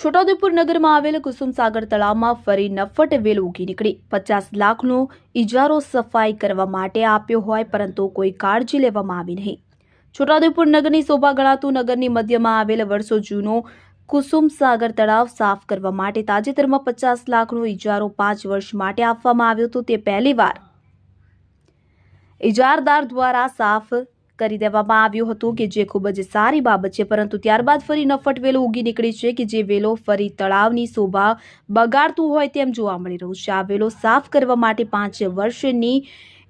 છોટાઉદેપુર નગરમાં આવેલ કુસુમસાગર તળાવમાં ફરી નફટ વેલ ઉગી નીકળી. પચાસ લાખનો ઇજારો સફાઈ કરવા માટે આપ્યો હોય, પરંતુ કોઈ કાળજી લેવામાં આવી નહીં. છોટાઉદેપુર નગરની શોભા ગણાતું નગરની મધ્યમાં આવેલ વર્ષો જૂનો કુસુમસાગર તળાવ સાફ કરવા માટે તાજેતરમાં પચાસ લાખનો ઇજારો પાંચ વર્ષ માટે આપવામાં આવ્યો હતો. તે પહેલીવાર ઇજારદાર દ્વારા સાફ કરી દેવામાં આવ્યું હતું કે જે ખૂબ જ સારી બાબત છે, પરંતુ ત્યારબાદ ફરી નફટ વેલો ઉગી નીકળી છે કે જે વેલો ફરી તળાવની શોભા બગાડતું હોય તેમ જોવા મળી રહ્યું છે. આ વેલો સાફ કરવા માટે પાંચ વર્ષની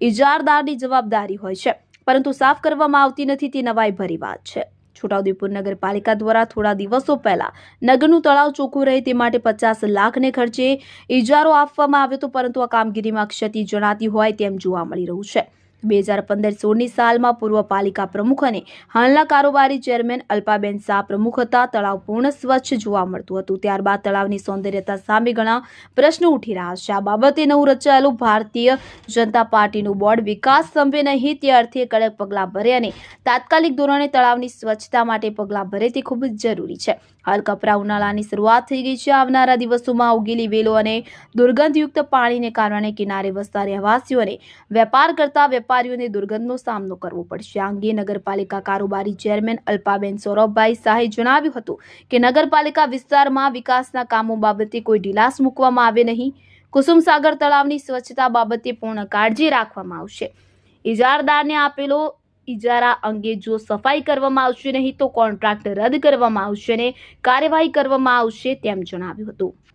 ઇજારદારની જવાબદારી હોય છે, પરંતુ સાફ કરવામાં આવતી નથી તે નવાઈ ભરી વાત છે. છોટાઉદેપુર નગરપાલિકા દ્વારા થોડા દિવસો પહેલા નગરનું તળાવ ચોખ્ખું રહે તે માટે પચાસ લાખને ખર્ચે ઇજારો આપવામાં આવ્યો હતો, પરંતુ આ કામગીરીમાં ક્ષતિ જણાતી હોય તેમ જોવા મળી રહ્યું છે. બે હજાર પંદર સોળની સાલમાં પૂર્વ પાલિકા પ્રમુખ અને હાલના કારોબારી ચેરમેન અલ્પાબેન શાહ પ્રમુખ હતા. તળાવ પૂર્ણ સ્વચ્છ જોવા મળતું હતું. ત્યારબાદ તળાવની સૌંદર્યતા સામે ઘણા પ્રશ્નો ઉઠી રહ્યા છે. આ બાબતે નવું રચાયેલું ભારતીય જનતા પાર્ટીનું બોર્ડ વિકાસ સંભે નહીં, તે અર્થે કડક પગલાં ભરે અને તાત્કાલિક ધોરણે તળાવની સ્વચ્છતા માટે પગલાં ભરે તે ખૂબ જ જરૂરી છે. હાલ કપરા ઉનાળાની શરૂઆત થઈ ગઈ છે. આવનારા દિવસોમાં ઉગેલી વેલો અને દુર્ગંધયુક્ત પાણીને કારણે કિનારે વસતા રહેવાસીઓને વેપાર કરતા વેપારીઓને દુર્ગંધનો સામનો કરવો પડશે. આ અંગે નગરપાલિકા કારોબારી ચેરમેન અલ્પાબેન સૌરભભાઈ શાહે જણાવ્યું હતું કે નગરપાલિકા વિસ્તારમાં વિકાસના કામો બાબતે કોઈ ઢીલાસ મૂકવામાં આવે નહીં. કુસુમસાગર તળાવની સ્વચ્છતા બાબતે પૂર્ણ કાળજી રાખવામાં આવશે. ઇજારદારને આપેલો ઇજારા અંગે જો સફાઈ કરવામાં આવશે નહીં તો કોન્ટ્રાક્ટ રદ કરવામાં આવશે અને કાર્યવાહી કરવામાં આવશે તેમ જણાવ્યું હતું.